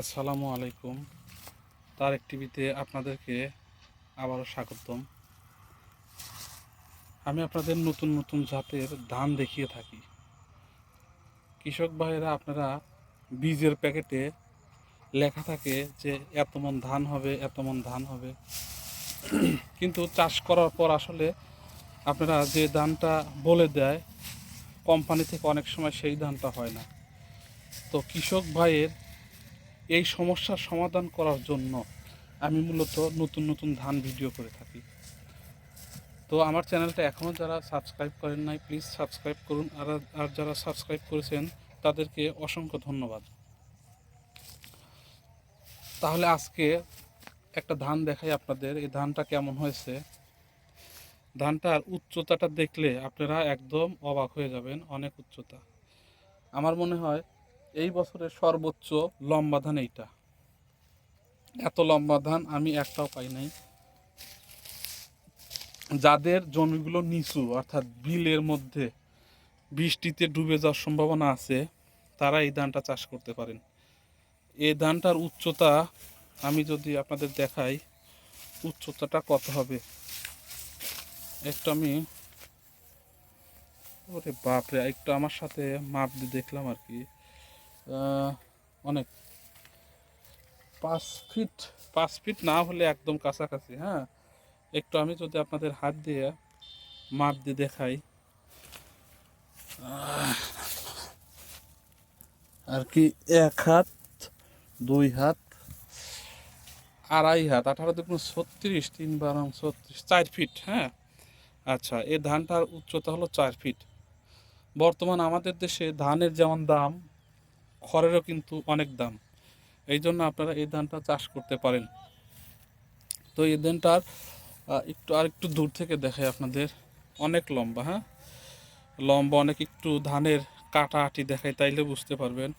আসসালামু আলাইকুম। তারেক টিভিতে আপনাদেরকে আবারও স্বাগতম। আমি আপনাদের নতুন নতুন জাতের ধান দেখিয়ে থাকি। কৃষক ভাইয়েরা, আপনারা বীজের প্যাকেটে লেখা থাকে যে এত মন ধান হবে এত মন ধান হবে। কিন্তু চাষ করার পর আসলে আপনারা যে ধানটা বলে দেয়, কোম্পানি থেকে অনেক সময় সেই ধানটা হয় না। তো কৃষক ভাইয়ের এই সমস্যার সমাধান করার জন্য আমি মূলত নতুন নতুন ধান ভিডিও করে থাকি। তো আমার চ্যানেলটা এখনও যারা সাবস্ক্রাইব করেন নাই প্লিজ সাবস্ক্রাইব করুন। আর আর যারা সাবস্ক্রাইব করেছেন, তাদেরকে অসংখ্য ধন্যবাদ। তাহলে আজকে একটা ধান দেখাই আপনাদের, এই ধানটা কেমন হয়েছে? ধানটার উচ্চতাটা দেখলে আপনারা একদম অবাক হয়ে যাবেন, অনেক উচ্চতা। আমার মনে হয় এই বছরের সর্বোচ্চ লম্বা ধান এইটা। এত লম্বা ধান আমি একটাও পাই নাই। যাদের জমিগুলো নিচু, অর্থাৎ বিলের মধ্যে বৃষ্টিতে ডুবে যাওয়ার সম্ভাবনা আছে, তারা এই ধানটা চাষ করতে পারেন। এই ধানটার উচ্চতা, আমি যদি আপনাদের দেখাই, উচ্চতাটা কত হবে? একটু আমি, ওরে বাপরে, একটু আমার সাথে মাপ দিয়ে দেখলাম আর কি। অনেক। পাঁচ ফিট। পাঁচ ফিট না হলে একদম কাছাকাছি হ্যাঁ? একটু আমি যদি আপনাদের হাত দিয়ে মাপ দিয়ে দেখাই। আর কি এক হাত দুই হাত? আড়াই হাত আঠারো দুগুণ ছত্রিশ তিন বারো ছত্রিশ চার ফিট হ্যাঁ? আচ্ছা এই ধানটার উচ্চতা হলো চার ফিট। বর্তমান আমাদের দেশে ধানের যেমন দাম খড়েরও কিন্তু অনেক দাম। এই জন্য আপনারা এই ধানটা চাষ করতে পারেন। তো এই ধানটার একটু আর একটু দূর থেকে দেখাই আপনাদের। অনেক লম্বা হ্যাঁ? লম্বা অনেক একটু ধানের কাটা আটি দেখাই, তাইলে বুঝতে পারবেন।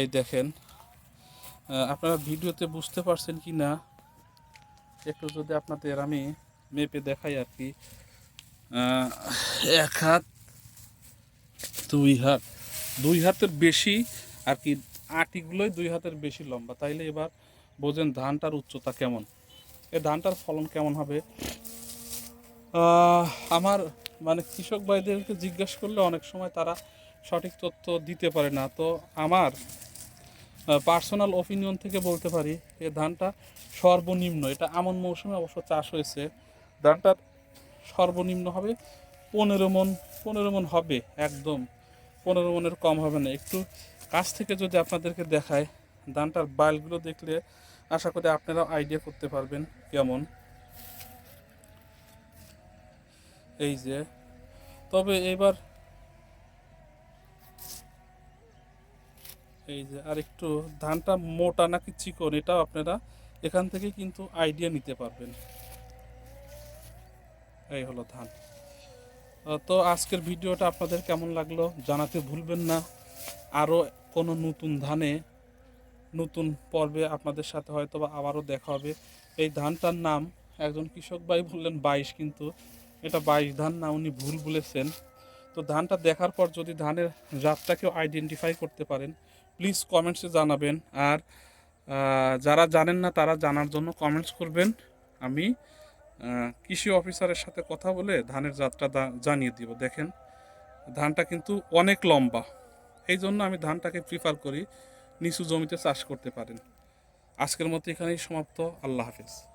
এই দেখেন আপনারা ভিডিওতে বুঝতে পারছেন কি না? একটু যদি আপনাদের আমি মেপে দেখাই আর কি। এক হাত, দুই হাত, দুই হাতের বেশি আর কি আটিগুলোই দুই হাতের বেশি লম্বা। তাইলে এবার বোঝেন ধানটার উচ্চতা কেমন? এ ধানটার ফলন কেমন হবে? আমার মানে কৃষক ভাইদেরকে জিজ্ঞেস করলে অনেক সময় তারা সঠিক তথ্য দিতে পারে না। তো আমার পার্সোনাল ওপিনিয়ন থেকে বলতে পারি, এ ধানটা সর্বনিম্ন, এটা এমন মৌসুমে অবশ্য চাষ হয়েছে। ধানটার সর্বনিম্ন হবে পনেরো মন পনেরো মন হবে, একদম। পনেরো মনের কম হবে না। একটু কাছ থেকে যদি আপনাদেরকে দেখায় ধানটার বাইলগুলো দেখলে আশা করি আপনারাও আইডিয়া করতে পারবেন কেমন। এই যে, তবে এবার এই যে আর একটু ধানটা মোটা নাকি চিকন এটাও আপনারা এখান থেকে কিন্তু আইডিয়া নিতে পারবেন। এই হলো ধান। তো আজকের ভিডিওটা আপনাদের কেমন লাগল জানাতে ভুলবেন না। আরও কোনো নতুন ধানে নতুন পর্বে আপনাদের সাথে হয়তো বা আবারও দেখা হবে। এই ধানটার নাম একজন কৃষক ভাই বললেন বাইশ, কিন্তু এটা বাইশ ধান না, উনি ভুল বলেছেন। তো ধানটা দেখার পর যদি ধানের জাতটাকেও আইডেন্টিফাই করতে পারেন প্লিজ কমেন্টসে জানাবেন। আর যারা জানেন না তারা জানার জন্য কমেন্টস করবেন। আমি কৃষি অফিসারের সাথে কথা বলে ধানের জাতটা জানিয়ে দিব। দেখেন, ধানটা কিন্তু অনেক লম্বা। এই জন্য আমি ধানটাকে প্রিফার করি, নিচু জমিতে চাষ করতে পারেন। আজকের মতো এখানেই সমাপ্ত। আল্লাহ হাফেজ।